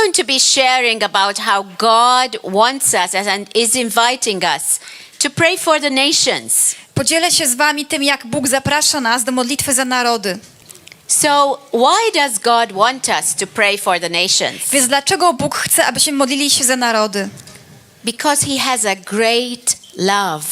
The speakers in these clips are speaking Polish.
going to be sharing about how God wants us and is inviting us to pray for the nations. Podzielę się z wami tym, jak Bóg zaprasza nas do modlitwy za narody. So, why does God want us to pray for the nations? Więc dlaczego Bóg chce, abyśmy modlili się za narody? Because He has a great love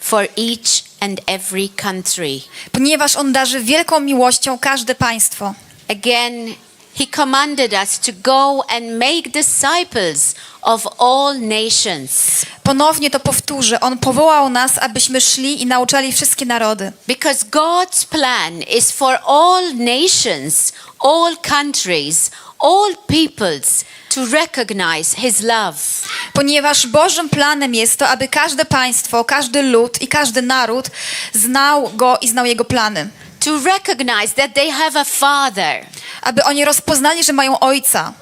for each and every country. Ponieważ On darzy wielką miłością każde państwo. Again, He commanded us to go and make disciples of all nations. Ponownie to powtórzę. On powołał nas, abyśmy szli i nauczali wszystkie narody. Because God's plan is for all nations, all countries, all peoples to recognize His love. Ponieważ Bożym planem jest to, aby każde państwo, każdy lud i każdy naród znał Go i znał Jego plany. To recognize that they have a Father. Aby oni rozpoznali, że mają Ojca.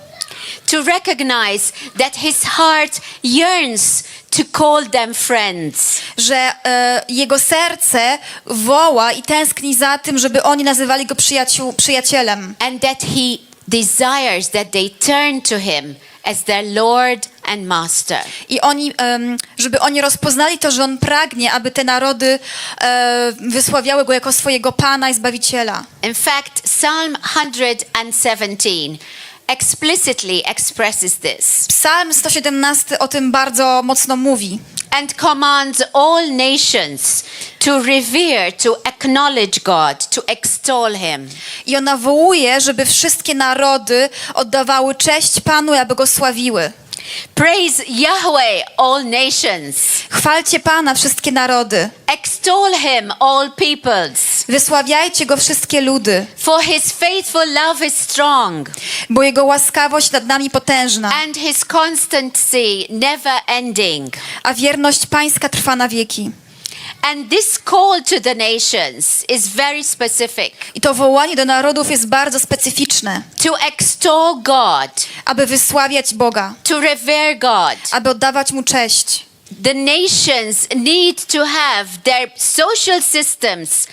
To recognize that His heart yearns to call them friends. Że e, Jego serce woła i tęskni za tym, żeby oni nazywali Go przyjaciół, przyjacielem. And that He desires that they turn to Him as their Lord and Master. I oni, em, żeby oni rozpoznali to, że On pragnie, aby te narody e, wysławiały Go jako swojego Pana i Zbawiciela. In fact, Psalm 117 explicitly expresses this Psalm 117 o tym bardzo mocno mówi. And commands all nations to revere, to acknowledge God, to extol Him. I on nawołuje, żeby wszystkie narody oddawały cześć Panu i aby Go sławiły. Praise Yahweh, all nations. Chwalcie Pana, wszystkie narody. Extol Him, all peoples. Wysławiajcie Go, wszystkie ludy, For His faithful love is strong bo Jego łaskawość nad nami potężna, and His constancy never ending. a wierność Pańska trwa na wieki. And this call to the nations is very specific I to wołanie do narodów jest bardzo specyficzne, to extol God, aby wysławiać Boga, to revere God. aby oddawać Mu cześć. The nations need to have their social systems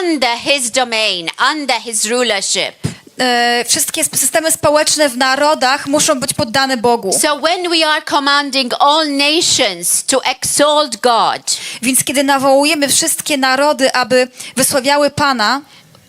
under His domain, under His rulership. E, wszystkie systemy społeczne w narodach muszą być poddane Bogu. So when we are commanding all nations to exalt God, Więc kiedy nawołujemy wszystkie narody, aby wysławiały Pana,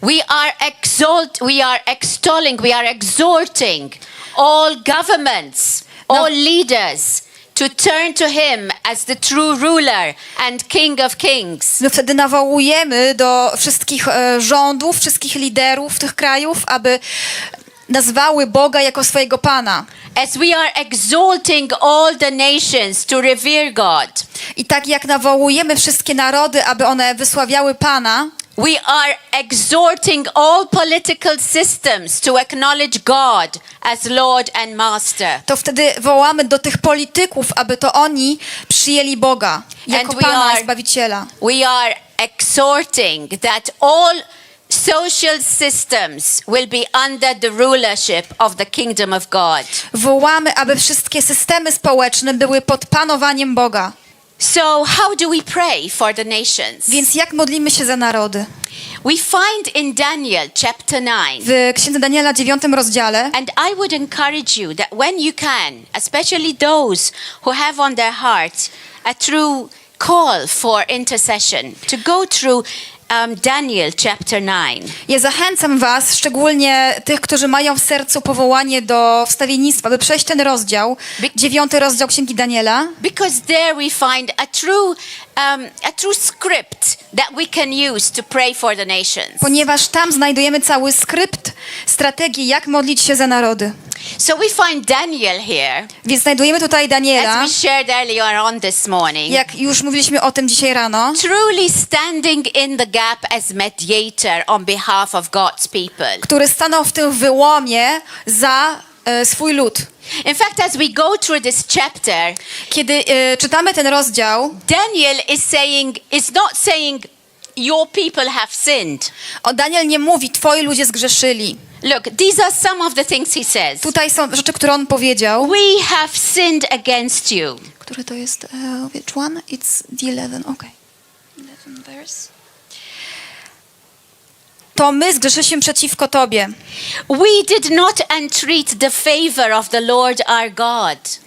we are exalt, we are extolling, we are exhorting all governments, all leaders to turn to Him as the true ruler and King of Kings. My wtedy nawołujemy do wszystkich e, rządów, wszystkich liderów tych krajów, aby nazwały Boga jako swojego Pana. As we are exalting all the nations to revere God, I tak jak nawołujemy wszystkie narody, aby one wysławiały Pana, we are exhorting all political systems to acknowledge God as Lord and Master. to wtedy wołamy do tych polityków, aby to oni przyjęli Boga jako And we Pana are- i Zbawiciela. We are exhorting that all social systems will be under the rulership of the kingdom of God. Wołamy, aby wszystkie systemy społeczne były pod panowaniem Boga. So, how do we pray for the nations? Więc jak modlimy się za narody? We find in Daniel chapter 9 W Księdze Daniela 9 rozdziale And I would encourage you that when you can, especially those who have on their hearts a true call for intercession, to go through um, Daniel chapter 9. Ja zachęcam Was, szczególnie tych, którzy mają w sercu powołanie do wstawiennictwa, by przejść ten rozdział, dziewiąty rozdział Księgi Daniela, Because there we find a true, um, a true script that we can use to pray for the nations. ponieważ tam znajdujemy cały skrypt strategii, jak modlić się za narody. So we find Daniel here, Więc znajdujemy tutaj Daniela, as we shared earlier on this morning, jak już mówiliśmy o tym dzisiaj rano, truly standing in the gap as mediator on behalf of God's people. który stanął w tym wyłomie za swój lud. In fact, as we go through this chapter, Kiedy e, czytamy ten rozdział, Daniel is saying, is not saying, your people have sinned. o Daniel nie mówi, twoi ludzie zgrzeszyli. Look, these are some of the things he says. Tutaj są rzeczy, które on powiedział. We have sinned against you. Który to jest? Uh, which one? It's the 11, okay. 11 verse. To my zgrzeszyliśmy przeciwko Tobie. We did not entreat the favor of the Lord our God.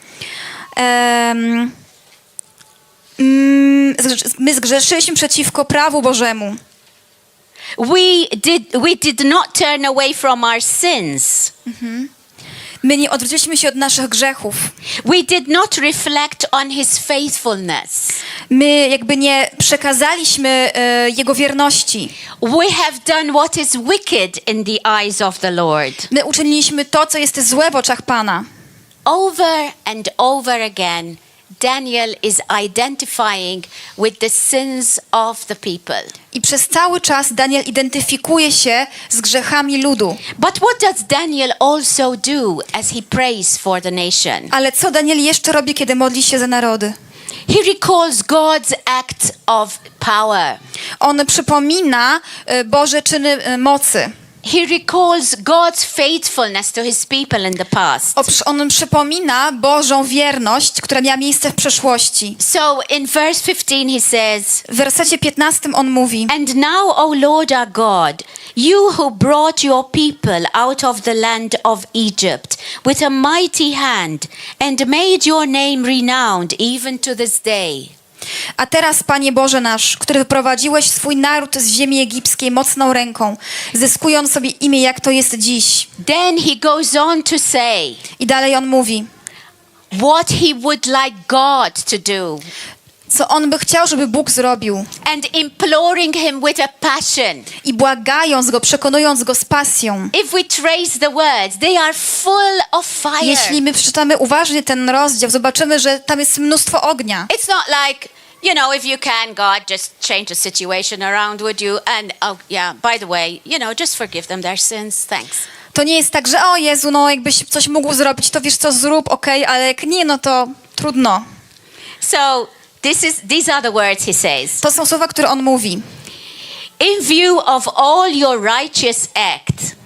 Zgrze- my zgrzeszyliśmy przeciwko prawu Bożemu. We did, we did not turn away from our sins. My nie odwróciliśmy się od naszych grzechów. We did not reflect on his faithfulness. My jakby nie przekazaliśmy e, Jego wierności. We have done what is wicked in the eyes of the Lord. My uczyniliśmy to, co jest złe w oczach Pana. Over and over again, Daniel is identifying with the sins of the people. I przez cały czas Daniel identyfikuje się z grzechami ludu. But what does Daniel also do as he prays for the nation? Ale co Daniel jeszcze robi, kiedy modli się za narody? He recalls God's act of power. On przypomina e, Boże czyny e, mocy. He recalls God's faithfulness to his people in the past. On przypomina Bożą wierność, która miała miejsce w przeszłości. So in verse 15 he says, W wersecie 15 on mówi: And now, O Lord our God, you who brought your people out of the land of Egypt with a mighty hand and made your name renowned even to this day. A teraz, Panie Boże nasz, który wyprowadziłeś swój naród z ziemi egipskiej mocną ręką, zyskując sobie imię, jak to jest dziś. Then he goes on to say I dalej on mówi, what he would like God to do co on by chciał, żeby Bóg zrobił. and imploring him with a passion. I błagając go, przekonując go z pasją. If we trace the words, they are full of fire. Jeśli my przeczytamy uważnie ten rozdział, zobaczymy, że tam jest mnóstwo ognia. It's not like, you know, if you can, God, just change the situation around, would you? And, oh, yeah, by the way, you know, just forgive them their sins. Thanks. To nie jest tak, że o Jezu, no jakbyś coś mógł zrobić, to wiesz co, zrób, okej, ale jak nie, no to trudno. So, this is, these are the words he says. To są słowa, które on mówi. In view of all your righteous act,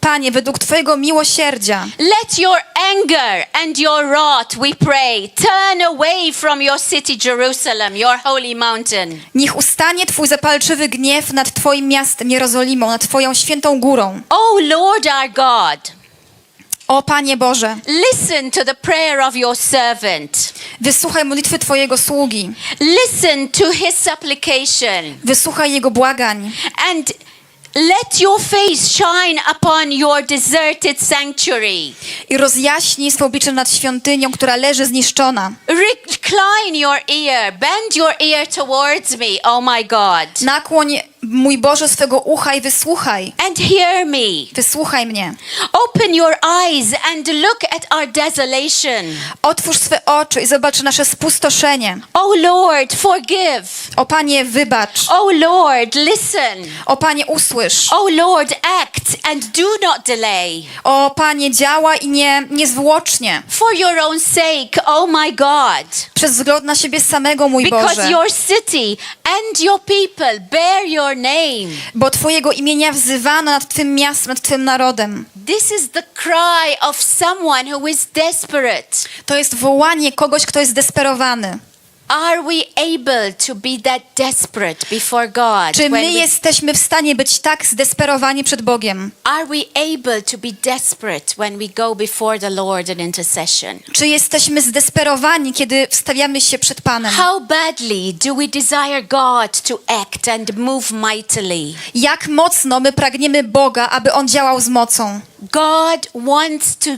Panie, według Twojego miłosierdzia, let your anger and your wrath, we pray, turn away from your city Jerusalem, your holy mountain. niech ustanie Twój zapalczywy gniew nad Twoim miastem Jerozolimą, nad Twoją świętą górą. O Lord our God, O Panie Boże, listen to the prayer of your servant. wysłuchaj modlitwy Twojego sługi, Listen to his supplication wysłuchaj jego błagań and let your face shine upon your deserted sanctuary. i rozjaśnij swoje oblicze nad świątynią, która leży zniszczona. Recline your ear, bend your ear towards me, oh my God, Nakłoń, mój Boże, swego ucha i wysłuchaj. and hear me. Wysłuchaj mnie. Open your eyes and look at our desolation. Otwórz swe oczy i zobacz nasze spustoszenie. Oh Lord, forgive. O Panie, wybacz. Oh Lord, listen. O Panie, usłysz. Oh Lord, act and do not delay. O Panie, działa i nie, niezwłocznie. For your own sake, oh my God. Przez wzgląd na siebie samego, mój Because Boże. your city and your people bear your name. Bo Twojego imienia wzywano nad Twym miastem, nad Twym narodem. This is the cry of someone who is desperate. To jest wołanie kogoś, kto jest desperowany. Are we able to be that desperate before God? Czy when my we- jesteśmy w stanie być tak zdesperowani przed Bogiem? Are we able to be desperate when we go before the Lord in intercession? Czy jesteśmy zdesperowani, kiedy wstawiamy się przed Panem? How badly do we desire God to act and move mightily? Jak mocno my pragniemy Boga, aby On działał z mocą? God wants to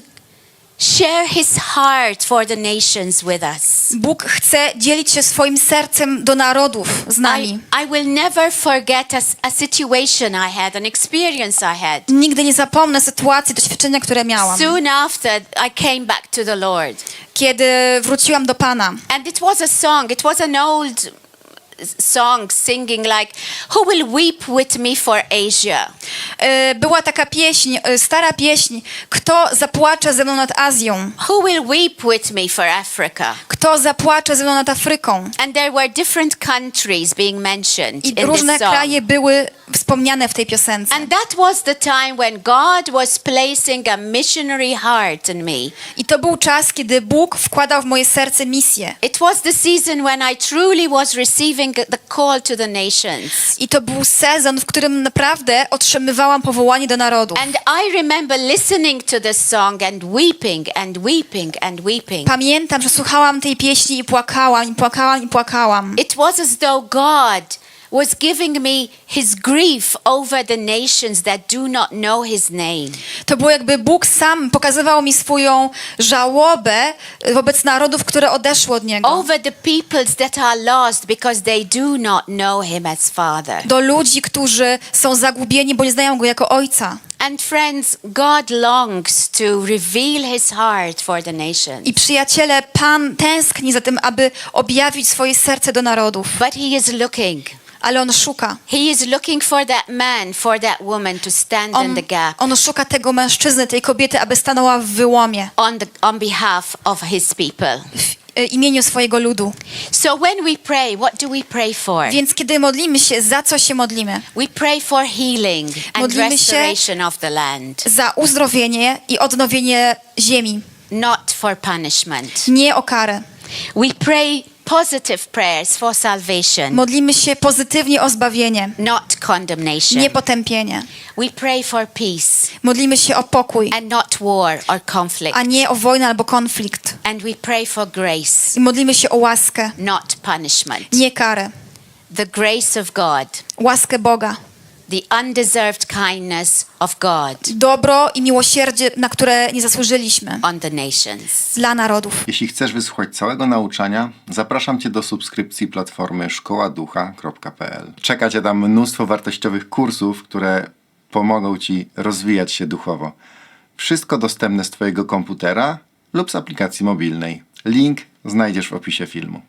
share his heart for the nations with us. Bóg chce dzielić się swoim sercem do narodów z I, nami. I will never forget a, a situation I had, an experience I had. Nigdy nie zapomnę sytuacji, doświadczenia, które miałam. Soon after, I came back to the Lord. Kiedy wróciłam do Pana. And it was a song, it was an old song singing like, Who will weep with me for Asia? E, Była taka pieśń, e, stara pieśń, kto zapłacze ze mną nad Azją? Who will weep with me for Africa? Kto zapłacze ze mną nad Afryką? And there were different countries being mentioned I in różne this song. kraje były wspomniane w tej piosence. And that was the time when God was placing a missionary heart in me. I to był czas, kiedy Bóg wkładał w moje serce misję. It was the season when I truly was receiving the call to the nations. I to był sezon, w którym naprawdę otrzymywałam powołanie do narodu. And I remember listening to this song and weeping and weeping and weeping. Pamiętam, że słuchałam tej pieśni i płakałam, i płakałam, i płakałam. It was as though God was giving me his grief over the nations that do not know his name. To było jakby Bóg sam pokazywał mi swoją żałobę wobec narodów, które odeszły od Niego. Over the peoples that are lost because they do not know him as Father. Do ludzi, którzy są zagubieni, bo nie znają Go jako Ojca. And friends, God longs to reveal his heart for the nations. I przyjaciele, Pan tęskni za tym, aby objawić swoje serce do narodów. But he is looking. Ale On szuka. He is looking for that man, for that woman to stand in On, the gap on szuka tego mężczyzny, tej kobiety, aby stanęła w wyłomie on, the, on behalf of his people. w e, imieniu swojego ludu. So when we pray, what do we pray for? Więc kiedy modlimy się, za co się modlimy? We pray for healing and Modlimy się- restoration of the land, Za uzdrowienie i odnowienie ziemi, not for punishment. nie o karę. We pray positive prayers for salvation, Modlimy się pozytywnie o zbawienie, not condemnation. nie potępienie. We pray for peace Modlimy się o pokój, and not war or conflict. a nie o wojnę albo konflikt. And we pray for grace, I modlimy się o łaskę, not punishment. nie karę. The grace of God, Łaskę Boga. The undeserved kindness of God Dobro i miłosierdzie, na które nie zasłużyliśmy. on the nations. Dla narodów. Jeśli chcesz wysłuchać całego nauczania, zapraszam Cię do subskrypcji platformy szkoładucha.pl. Czeka Cię tam mnóstwo wartościowych kursów, które pomogą Ci rozwijać się duchowo. Wszystko dostępne z Twojego komputera lub z aplikacji mobilnej. Link znajdziesz w opisie filmu.